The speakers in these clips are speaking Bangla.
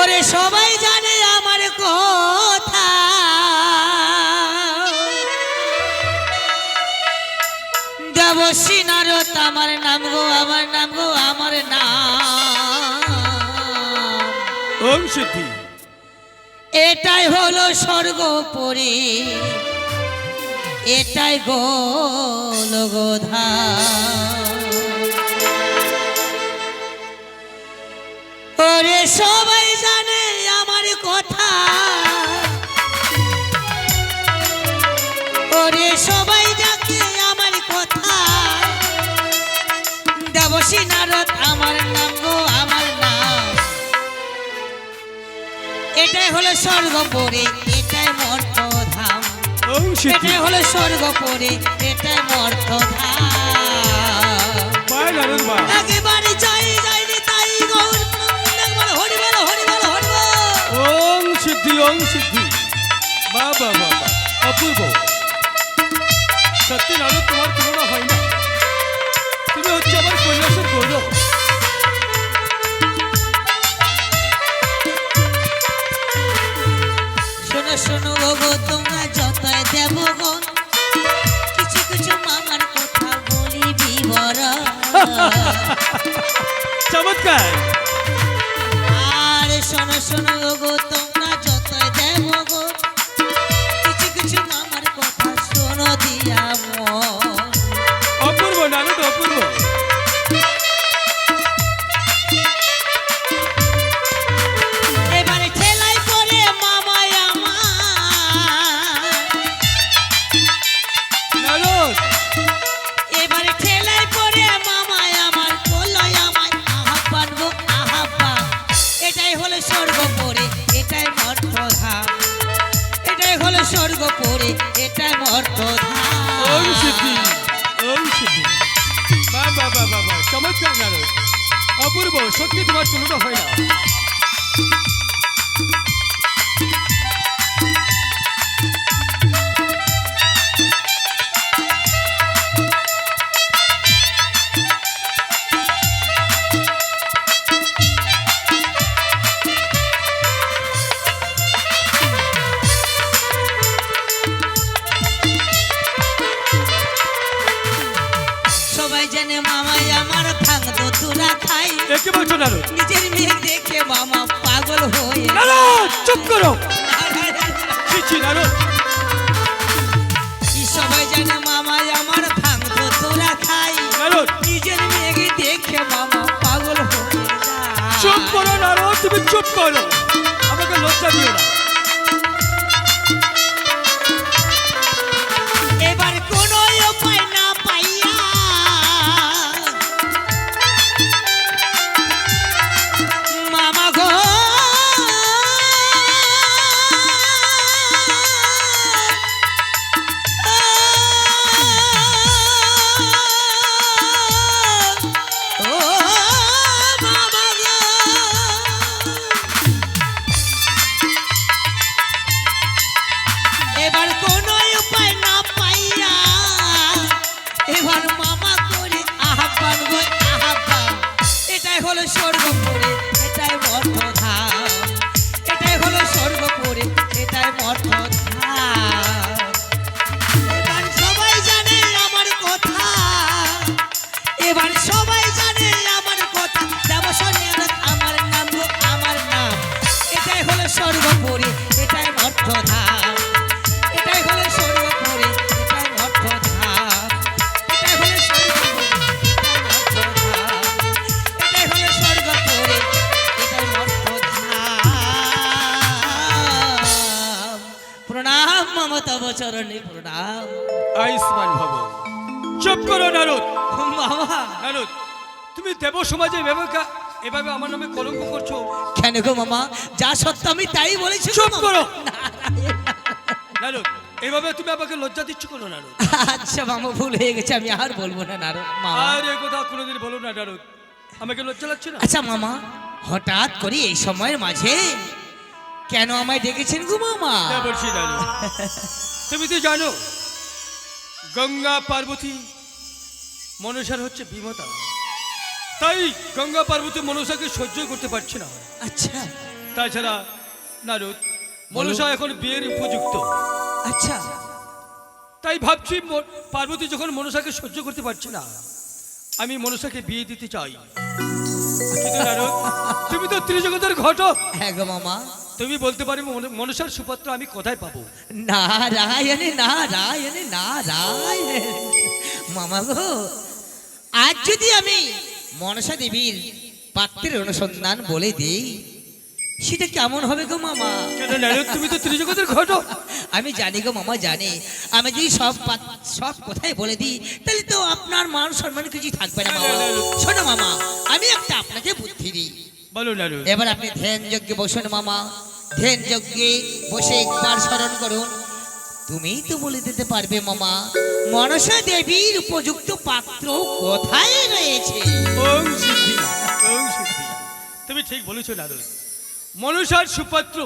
ওরে সবাই জানে আমার কথা। দেবশ্রী নারদ আমার নাম গো আমার নাম গো আমার নাম। ওম সিদ্ধি। এটাই হলো স্বর্গপুরী এটাই গোল গোধা ওরে সবাই জানে আমার কথা। ওরে সবাই ডাকে আমার কথা। দেবসী নারদ আমার নাম গো আমার নাম। এটাই হলো স্বর্গপুরী এটাই মর্তধাম। এটাই হলো স্বর্গপুরী এটাই মর্তধাম। একেবারে যাই সিদ্ধি। ওম সিদ্ধি বা বা বা। অপূর্ব। সত্যি নারদ তোমার তুলনা হয় না। তুমি হচ্ছে আমার কৈলাসের গৌরব। শোনো শোনো গো তোমরা যতই দেব গো কিছু কিছু মামার কথা বলি বিবরণ। চমৎকার। আর শোনো শোনো গো তোমরা আহ্বান গো আহ্বান এটাই হলো চমৎকার অপূর্ব সত্যি তোমার তুলনা হয় না। নারদ। নিজের মেয়ে দেখে মামা পাগল হয়ে নারদ চুপ করো। ছি নারদ। কি সবাই জানে মামা আমার ভাঙতো তোরা খাই? নারদ। নিজের মেয়েকে দেখে মামা পাগল হয়ে। চুপ করো নারদ তুমি চুপ করো। আমাকে লজ্জা দিও না। বচরণে প্রণাম। আয়ুষ্মান ভব। চুপ করো নারদ। বাবা নারদ তুমি দেব সমাজে কা- এভাবে আমার নামে কলঙ্ক করছ? কেন গো মামা? যা সত্য আমি তাই বলেছি চুপ মামা। করো। নারদ এভাবে তুমি আমাকে লজ্জা দিচ্ছ কোনো নারদ? আচ্ছা মামা ভুল হয়ে গেছে আমি আর বলব না নারদ মামা। আর এ কথা কোনোদিন বলো না নারদ। আমাকে লজ্জা লাগছে না? আচ্ছা মামা হঠাৎ করে এই সময়ের মাঝে কেন আমায় ডেকেছেন গো মামা? বলছি নারদ। তুমি তো জানো গঙ্গা পার্বতী মনসার হচ্ছে বিমতা। তাই গঙ্গা পার্বতী মনসাকে সহ্য করতে পারছে না। আচ্ছা। তাছাড়া নারদ মনসা এখন বিয়ের উপযুক্ত। আচ্ছা। তাই ভাবছি পার্বতী যখন মনসাকে সহ্য করতে পারছে না আমি মনসাকে বিয়ে দিতে চাই। নারদ তুমি তো ত্রিজগতের ঘটক। হ্যাঁ গো মামা। তুমি বলতে মন- মনসার সুপাত্র আমি কোথায় পাবো? না রায়নে না নারায়ণে নারায়ণে নারায়ণ। মামা গো আজ যদি আমি মনসা দেবীর পাত্রের অনুসন্ধান বলে দিই সেটা কেমন হবে গো মামা? তুমি তো ত্রিজগতের ঘটক। আমি জানি গো মামা জানি। আমি যদি সব সব কোথায় বলে দিই তাহলে তো আপনার মান সম্মান কিছু থাকবে না মামা। শোনো মামা আমি একটা আপনাকে বুদ্ধি দিই। বলো নারদ এবার আপনি ধ্যান যজ্ঞে বসুন মামা। ধ্যান যজ্ঞে বসে একবার স্মরণ করুন। তুমিই তো বলে দিতে পারবে মামা মনসা দেবীর উপযুক্ত পাত্র কোথায় রয়েছে? তুমি ঠিক বলেছ নারদ মনুষার সুপাত্র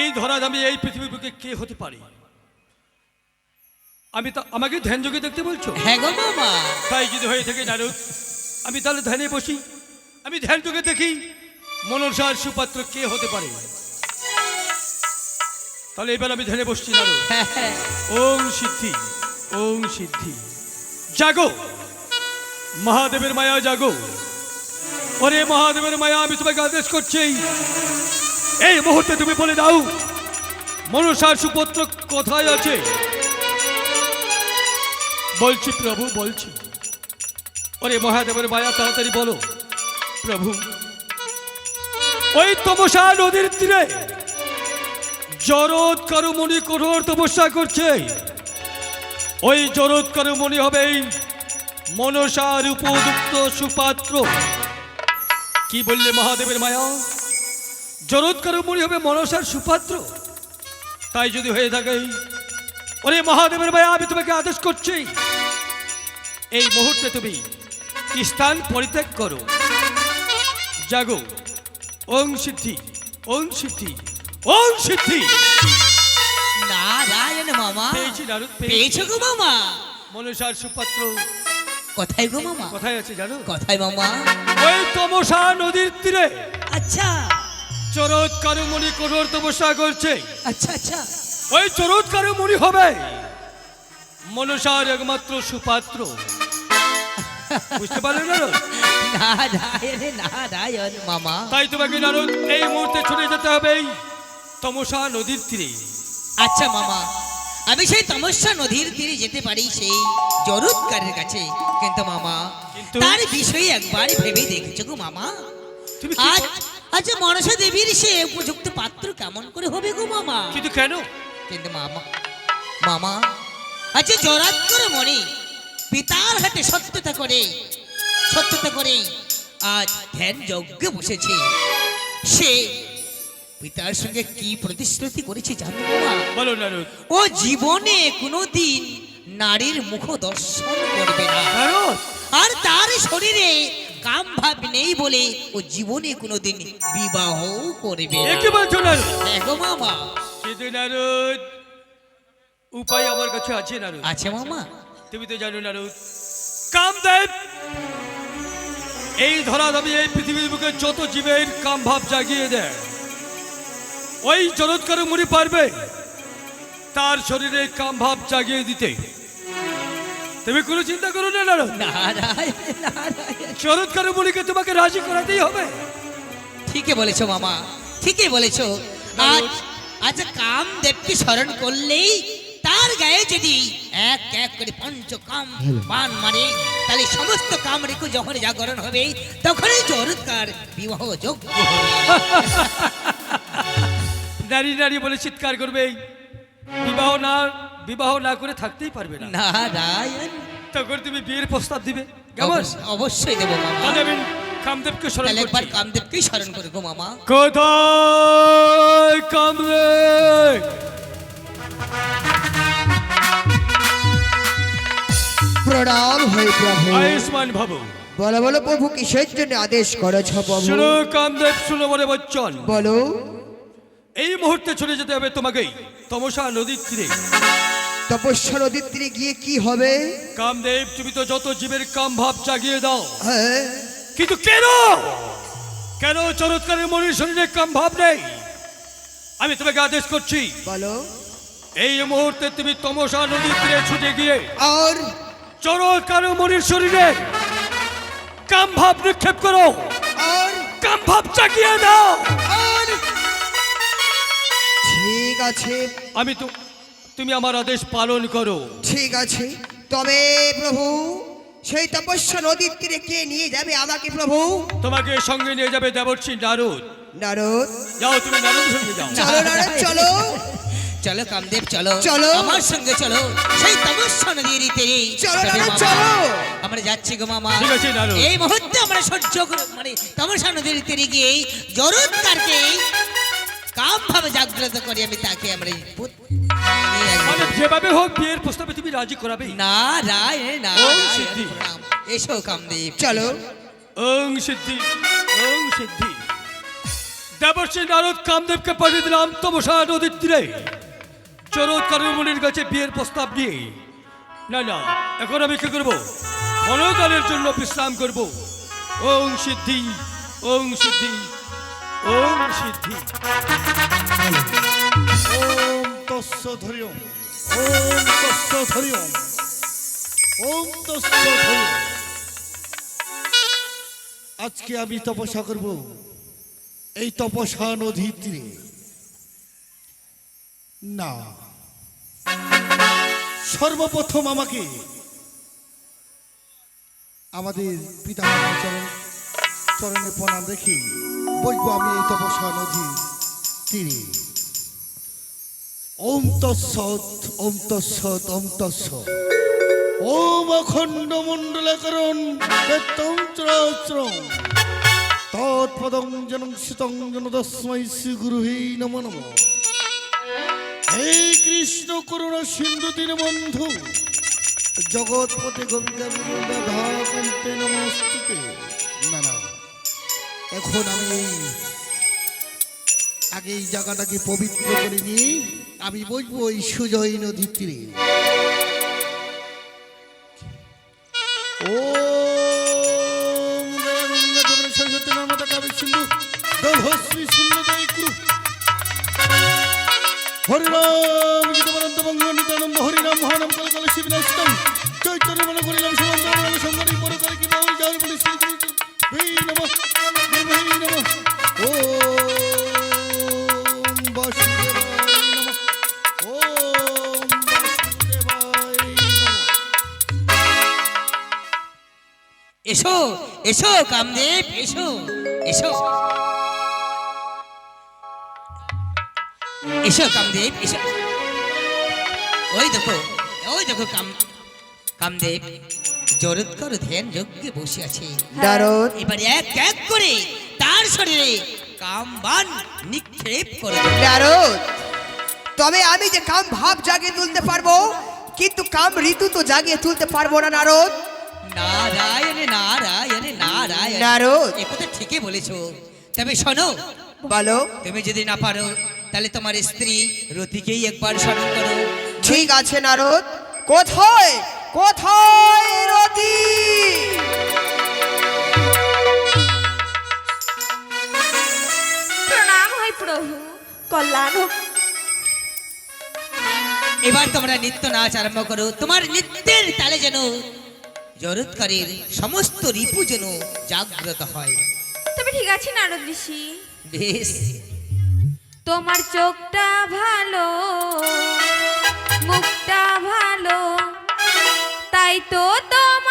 এই ধরা দামে এই পৃথিবীর বুকে কে হতে পারে? আমি তো আমাকে ধ্যান যোগে দেখতে বলছো? হ্যাঁ গো মামা। তাই যদি হয়ে থাকে নারদ আমি তাহলে ধ্যানে বসি। আমি ধ্যান যোগে দেখি মনসার সুপাত্র কে হতে পারে। তাহলে এবার আমি ধ্যানে বসছি হ্যাঁ। ওং সিদ্ধি ওং সিদ্ধি। জাগো, মহাদেবের মায়া জাগো। ওরে মহাদেবের মায়া, আমি তোমাকে আদেশ করছি, এই মুহূর্তে তুমি বলে দাও, মনসার সুপুত্র কোথায় আছে? বলছি প্রভু, বলছি। ওরে মহাদেবের মায়া, তাড়াতাড়ি বলো। প্রভু। ওই তমসা নদীর তীরে জরৎ কারুমণি কঠোর তপস্যা করছে। ওই জরৎ কারুমণি হবে মনসার উপযুক্ত সুপাত্র। কি বললে মহাদেবের মায়া? জরৎ কারুমণি হবে মনসার সুপাত্র। তাই যদি হয়ে থাকে, ওরে মহাদেবের মায়া, আমি তোমাকে আদেশ করছি, এই মুহূর্তে তুমি স্থান পরিত্যাগ করো। জাগো। ওং সিদ্ধি ওং সিদ্ধি ওং সিদ্ধি। নারায়ণ মামা। পেয়েছি নারদ পেয়েছি। গো মামা। মনসার সুপাত্র। কোথায় গো মামা? কোথায় আছে জানো? কোথায় মামা? ওই তমসা নদীর তীরে। আচ্ছা। চরৎ কারুমণি কঠোর তপস্যা করছে। আচ্ছা আচ্ছা। ওই চরৎ কারুমণি হবে। মনসার একমাত্র সুপাত্র। বুঝতে পারলে নারদ? নারায়ণ নারায়ণ মামা। তাই তোমাকে নারদ এই মুহূর্তে ছুটে যেতে হবে এই তমসা নদীর তীরে। আচ্ছা মামা। আমি সেই তমস্যা নদীর তীরে যেতে পারি সেই জরুৎকারের কাছে। কিন্তু মামা তার বিষয়ে একবার ভেবে দেখেছ গো মামা। আজ আচ্ছা মনসা দেবীর সে উপযুক্ত পাত্র কেমন করে হবে গো মামা? কিন্তু কেন? কিন্তু মামা মামা আচ্ছা জরাত করে মনে পিতার হাতে সত্যতা করে সত্যতা করে আজ ধ্যান যজ্ঞে বসেছে। সে পিতার সঙ্গে কি প্রতিশ্রুতি করেছে জানো বলো নারদ ও জীবনে কোনোদিন নারীর মুখ দর্শন করবে না। নারদ আর তার শরীরে কাম ভাব নেই বলে ও জীবনে কোনোদিন বিবাহ করবে মামা। উপায় আমার কাছে আছে নারদ। আছে মামা। তুমি তো জানো নারদ কামদেব এই ধরা দাবি এই পৃথিবীর বুকে যত জীবের কাম ভাব জাগিয়ে দেয় ওই চরৎকার মুড়ি পারবে তার শরীরে কাম ভাব জাগিয়ে দিতে। তুমি কোনো চিন্তা করো না চরৎকার মুড়িকে তোমাকে রাজি করাতেই হবে। ঠিকই বলেছ মামা। ঠিকই বলেছ। আজ আচ্ছা কামদেবকে স্মরণ করলেই গায়ে যদি এক এক করে পঞ্চ কাম বান মারে তাহলে সমস্ত কাম রেখে যখন জাগরণ হবে তখনই জরৎকার বিবাহ যোগ্য হবে। নারী নারী বলে চিৎকার করবে বিবাহ না বিবাহ না করে থাকতেই পারবে না। না নারায়ণ। তখন তুমি বিয়ের প্রস্তাব দিবে। কেমন? অবশ্যই দেবো মামা। তাহলে আমি কামদেবকে স্মরণ তাহলে একবার করছি। কামদেবকেই স্মরণ করব মামা। কোথায় কামদেব প্রণাম হই প্রভু। আয়ুষ্মান ভব বলো বলো প্রভু কিসের জন্য আদেশ করেছ প্রভু? শুনো কামদেব শুনো বলে বচ্চন। বলো। এই মুহূর্তে চলে যেতে হবে তোমাকেই। তমসা নদীর তীরে। তপস্যা নদীর তীরে গিয়ে কি হবে? কামদেব তুমি তো যত জীবের কাম ভাব জাগিয়ে দাও। হ্যাঁ। কিন্তু কেন? কেন চরৎকারের মনির শরীরে কাম ভাব নেই? আমি তোমাকে আদেশ করছি। বলো। এই মুহূর্তে তুমি তমসা নদীর তীরে ছুটে গিয়ে আর চরৎকার মনির শরীরে কাম ভাব নিক্ষেপ করো। আর? কাম ভাব চাকিয়ে দাও। আর? ঠিক আছে। আমি তো তুমি আমার আদেশ পালন করো। ঠিক আছে। তবে প্রভু সেই তপস্যা নদীর তীরে কে নিয়ে যাবে আমাকে প্রভু? তোমাকে সঙ্গে নিয়ে যাবে দেবর্ষী নারদ। নারদ। যাও তুমি নারদ সঙ্গে যাও। চলো নারদ চলো। চলো কামদেব চলো চলো। আমার সঙ্গে চলো সেই তমস্যা নদীর তীরে চলো, চলো। আমরা যাচ্ছি গো মামা। এই মুহূর্তে আমরা সহ্য মানে তমস্যা নদীর তীরে গিয়ে জরুরকারকে কাম ভাবে জাগ্রত করি আমি তাকে আমরা এই পুত- নিয়ে আসব। মানে যেভাবে হোক বিয়ের প্রস্তাবে তুমি রাজি করাবে না রায় না। এসো কামদেব চলো ওং সিদ্ধি ওং সিদ্ধি নারদ কামদেবকে পাঠিয়ে দিলাম তমসা নদীর তীরে চরৎ কারুমণির কাছে বিয়ের প্রস্তাব নিয়ে। না না, এখন আমি কি করব? মনোকালের জন্য বিশ্রাম করব। ওং সিদ্ধি ওং সিদ্ধি ওং সিদ্ধি। ওম তস্য ধরিয়ম, ওম তস্য ধরিয়ম, ওম তস্য ধরিয়ম। আজকে আমি তপস্যা করব। এই তপস্যা নদীর তীরে না। সর্বপ্রথম আমাকে আমাদের পিতা চরণ চরণে প্রণাম রেখে বসবো আমি এই তপস্যা নদীর তীরে। ওম তৎসৎ ওম তৎসৎ ওম তৎসৎ। ওম অখণ্ড মণ্ডলকরণ তৎপদং জনং সুতং জন তস্মৈ শ্রী গুরুহে নমো নমঃ। হে কৃষ্ণ করুণা সিন্ধু দীনবন্ধু জগৎপতি গোবিন্দ নমস্তুতে। না না, এখন আমি আগে এই জায়গাটাকে পবিত্র করে নিয়ে আমি বসবো ওই সুজয় নদীর তীরে। যমুনা সরস্বতী নর্মদা কাবেরী সিন্ধু দধশ্রী শূন্যদয় কুরু। হরিরাম গীতবরন্ত বঙ্গ, নিতানন্দ হরিরাম মহানাম কাল কাল শিবনাস্তম চৈতন্য মনে করিলাম সুমন্ত মনে পরে করে কি বাউল যাওয়ার বলে, শ্রী গুরু ভৈ নমঃ ভৈ নমঃ ওম বাসুদেবায় নমঃ। ওম বাসুদেবায় নমঃ এসো এসো কামদেব, এসো এসো। এসো কামদেব এসো। ওই দেখো ওই দেখো কাম কামদেব জরুত করো ধ্যান যজ্ঞে বসে আছে। নারদ এবারে এক এক করে তার শরীরে কামবান নিক্ষেপ করে। তবে আমি যে কাম ভাব জাগিয়ে তুলতে পারব কিন্তু কাম ঋতু তো জাগিয়ে তুলতে পারব না নারদ। নারায়ণ নারায়ণ নারায়ণ। নারদ। এ কথা ঠিকই বলেছ। তবে শোনো বলো। তুমি যদি না পারো তাহলে তোমার স্ত্রী রতিকেই একবার স্মরণ করো। ঠিক আছে নারদ। কোথায়? কোথায় রতি প্রণাম হয় প্রভু কল্যাণ হোক। এবার তোমরা নৃত্য নাচ আরম্ভ করো। তোমার নৃত্যের তালে যেন জরৎকারের সমস্ত রিপু যেন জাগ্রত হয়। তবে ঠিক আছে নারদ ঋষি। বেশ। তোমার চোখটা ভালো মুখটা ভালো তাই তো তোমার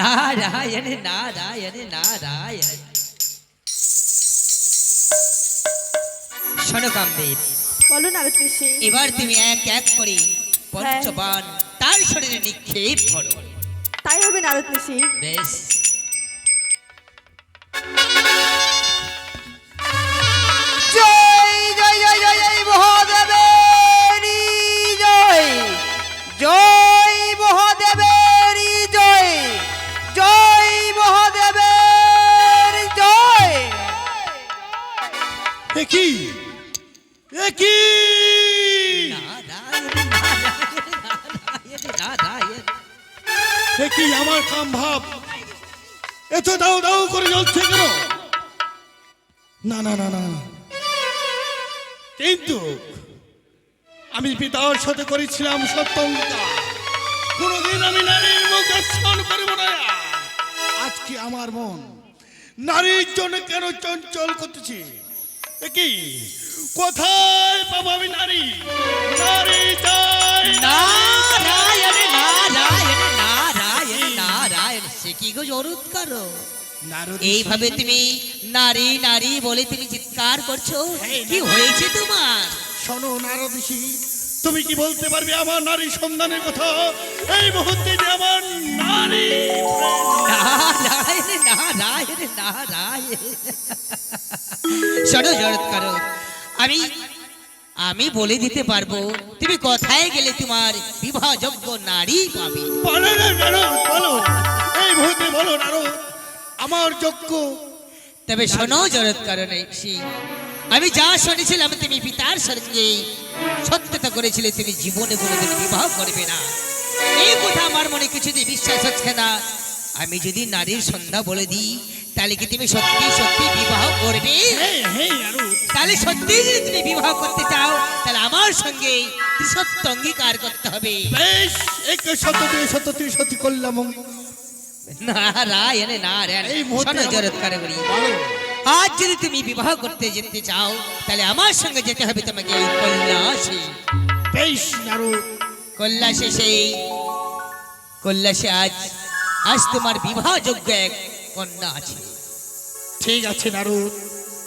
নারায়ণ নারায়ণ নারায়ণ শোনো কামদেব বলো এবার তুমি এক এক করে পঞ্চবান তার শরীরে নিক্ষেপ করো। তাই হবে নারদ বেশ। দাও দাও করে জ্বলছে কেন? না না না না। কিন্তু আমি পিতার সাথে করেছিলাম সত্যঙ্কা কোনোদিন আমি নারীর মুখ দর্শন করব না। আজকে আমার মন নারীর জন্য কেন চঞ্চল করতেছি? কি? কোথায় পাবো আমি নারী? নারী চাই। নারায়ণ করো। এইভাবে তুমি নারী নারী বলে তুমি চিৎকার করছ? কি হয়েছে তোমার? শোনো নারদিসি তুমি কি বলতে পারবে আমার নারী সন্ধানের কথা? এই মুহূর্তে যে আমার নারী শোনো করো। আমি আমি বলে দিতে পারব তুমি কোথায় গেলে তোমার বিবাহযোগ্য নারী পাবে? বলো না বলো। বলো আমার যোগ্য তবে শোনো কারণে আমি যা শুনেছিলাম তুমি পিতার সঙ্গে সত্যতা করেছিলে তুমি জীবনে কোনোদিন বিবাহ করবে না। এই কথা আমার মনে কিছুতেই বিশ্বাস হচ্ছে না। আমি যদি নারীর সন্ধ্যা বলে দিই তাহলে কি তুমি সত্যি সত্যি বিবাহ করবে? হ্যাঁ হ্যাঁ তাহলে সত্যি যদি তুমি বিবাহ করতে চাও তাহলে আমার সঙ্গে সত্য অঙ্গীকার করতে হবে। বেশ এক সত্য সত্য ত্রিশতি করলাম। আজ যদি তুমি বিবাহ করতে যেতে চাও তাহলে আমার সঙ্গে যেতে হবে তোমাকে এই কৈলাসে। বেশ কৈলাসে সেই কৈলাসে আজ আজ তোমার বিবাহযোগ্য এক কন্যা আছে। ঠিক আছে নারদ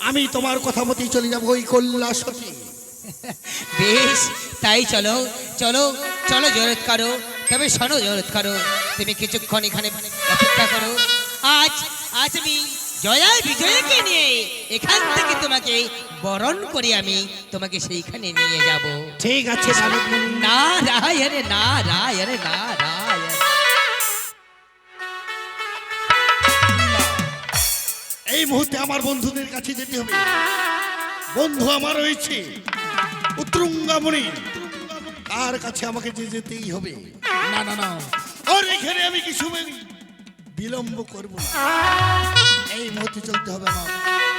আমি তোমার কথা মতেই চলে যাব ওই কৈলাসতী। বেশ তাই চলো চলো চলো করো। তবে শোনো জরত করো। তুমি কিছুক্ষণ এখানে অপেক্ষা করো। আজ আজ আমি জয়া বিজয়কে নিয়ে এখান থেকে তোমাকে বরণ করে আমি তোমাকে সেইখানে নিয়ে যাব। ঠিক আছে নারদ মুনি। নারায়ণ নারায়ণ নারায়ণ। এই মুহূর্তে আমার বন্ধুদের কাছে যেতে হবে। বন্ধু আমার রয়েছে। উত্তরঙ্গামণি তার কাছে আমাকে যে যেতেই হবে। না না না। আর এখানে আমি কিছু বিলম্ব করব না। এই মুহূর্তে চলতে হবে আমার।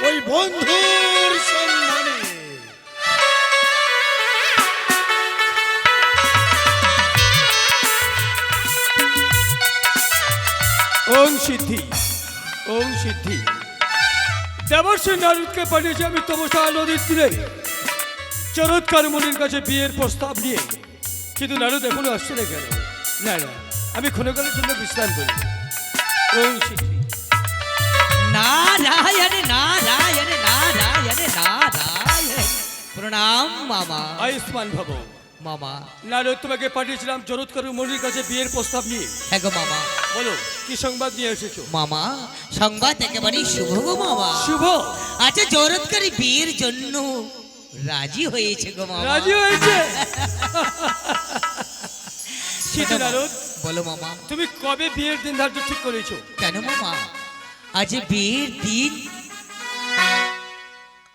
ওই বন্ধুর সন্ধানে ওং সিদ্ধি ওং সিদ্ধি। দেবর্ষী নারদকে পাঠিয়েছি আমি তমসা নদীর তীরে। চরৎকার মুনির কাছে বিয়ের প্রস্তাব নিয়ে। কিন্তু নারদ এখনও আসছে না কেন না না আমি ক্ষণকালের জন্য বিশ্রাম করি। ওং সিদ্ধি নারায়ণ নারায়ণ নারায়ণ নারায়ণ। প্রণাম মামা। আয়ুষ্মান ভব মামা। নারদ তোমাকে পাঠিয়েছিলাম চরৎকার মুনির কাছে বিয়ের প্রস্তাব নিয়ে। হ্যাঁ গো মামা। বলো কি সংবাদ নিয়ে এসেছ? মামা সংবাদ একেবারেই শুভ গো মামা। শুভ? আচ্ছা জরৎকারী বিয়ের জন্য। রাজি হয়েছে গো মামা। রাজি হয়েছে? বলো মামা। তুমি কবে বিয়ের দিন ধার্য ঠিক করেছ? কেন মামা? আজ বিয়ের দিন।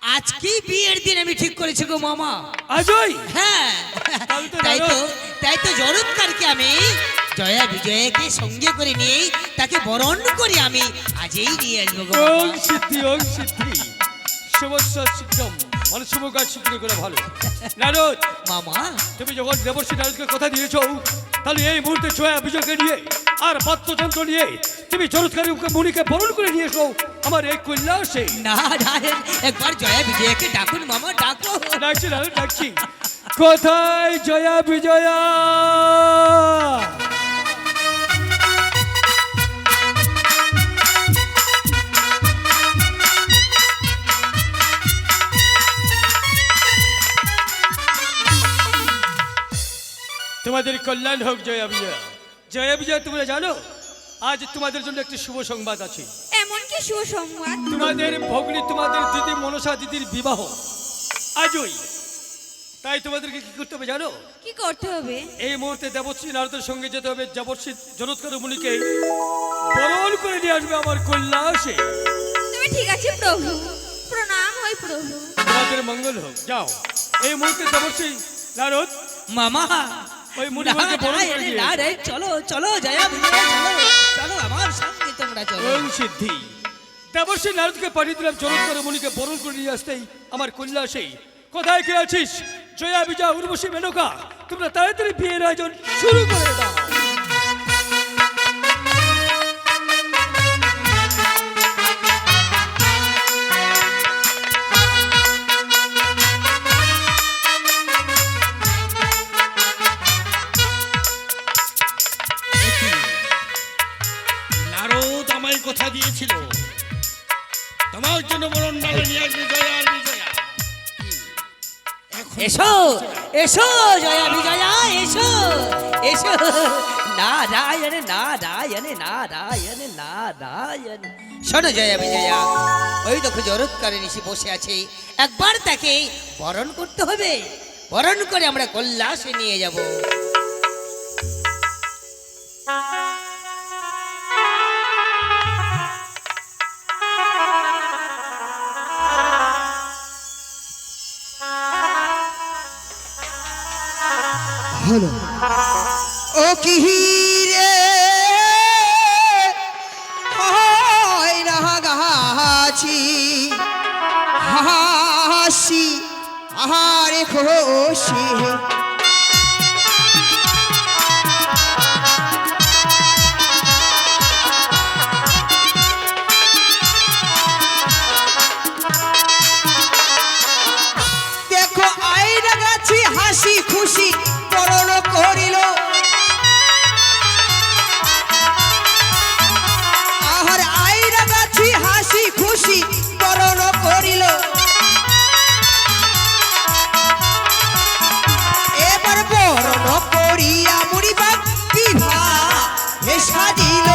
আজকেই বিয়ের দিন আমি ঠিক করেছি গো মামা। আজই হ্যাঁ। তাই তো। তাই তো জরৎকারকে আমি জয়া বিজয়াকে সঙ্গে করে নিয়ে তাকে বরণ করে আমি। আজই নিয়ে আসব গো। সিদ্ধি ওং সিদ্ধি। শুভস্য শীঘ্রম মানে শুভ কাজ শীঘ্র করে ভালো। নারদ মামা। তুমি যখন দেবর্ষী নারদকে কথা দিয়েছ তাহলে এই মুহূর্তে জয়া বিজয়কে নিয়ে আর বাদ্যযন্ত্র নিয়ে তুমি চরৎকারী মুনিকে বরণ করে নিয়ে এসো আমার এই কৈলাসে। না নারায়ণ একবার জয়া বিজয়াকে ডাকুন মামা ডাকো। ডাকছি নারদ ডাকছি। কোথায় জয়া বিজয়া? তোমাদের কল্যাণ হোক জয়া বিজয়া জয়া বিজয়া তোমরা জানো আজ তোমাদের জন্য একটি শুভ সংবাদ আছে। এমন কি শুভ সংবাদ? তোমাদের ভগ্নী তোমাদের দিদি মনসা দিদির বিবাহ। আজই। তাই তোমাদেরকে কি করতে হবে জানো? কি করতে হবে? এই মুহূর্তে দেবশ্রী নারদের সঙ্গে যেতে হবে। দেবশ্রী জনৎকার মুনিকে বরণ করে নিয়ে আসবে আমার কৈলাসে। তুমি ঠিক আছে প্রভু। প্রণাম হয় প্রভু। তোমাদের মঙ্গল হোক। যাও। এই মুহূর্তে দেবশ্রী নারদ। মামা ওই মুনিবরকে বরণ করে নারায়ণ, নিয়ে এসো। চলো চলো জয়া বিজয়া চলো চলো আমার সঙ্গে তোমরা চলো। ওম সিদ্ধি। দেবশ্রী নারদকে পাঠিয়ে দিলাম জনৎকার মুনিকে বরণ করে নিয়ে আসতেই। আমার কোথায় কে আছিস? জয়া বিজয়া উর্বশী মেনকা। তোমরা তাড়াতাড়ি বিয়ের আয়োজন শুরু করে এসো এসো জয়া বিজয়া এসো এসো। নারায়ণ নারায়ণ নারায়ণ নারায়ণ। শোনো জয়া বিজয়া ওই দেখো জরৎকারে নিশি বসে আছে। একবার তাকে বরণ করতে হবে। বরণ করে আমরা কল্যাসে নিয়ে যাব। হলো। ও কি করিয়া মুড়িবা বিভা হে সাজিল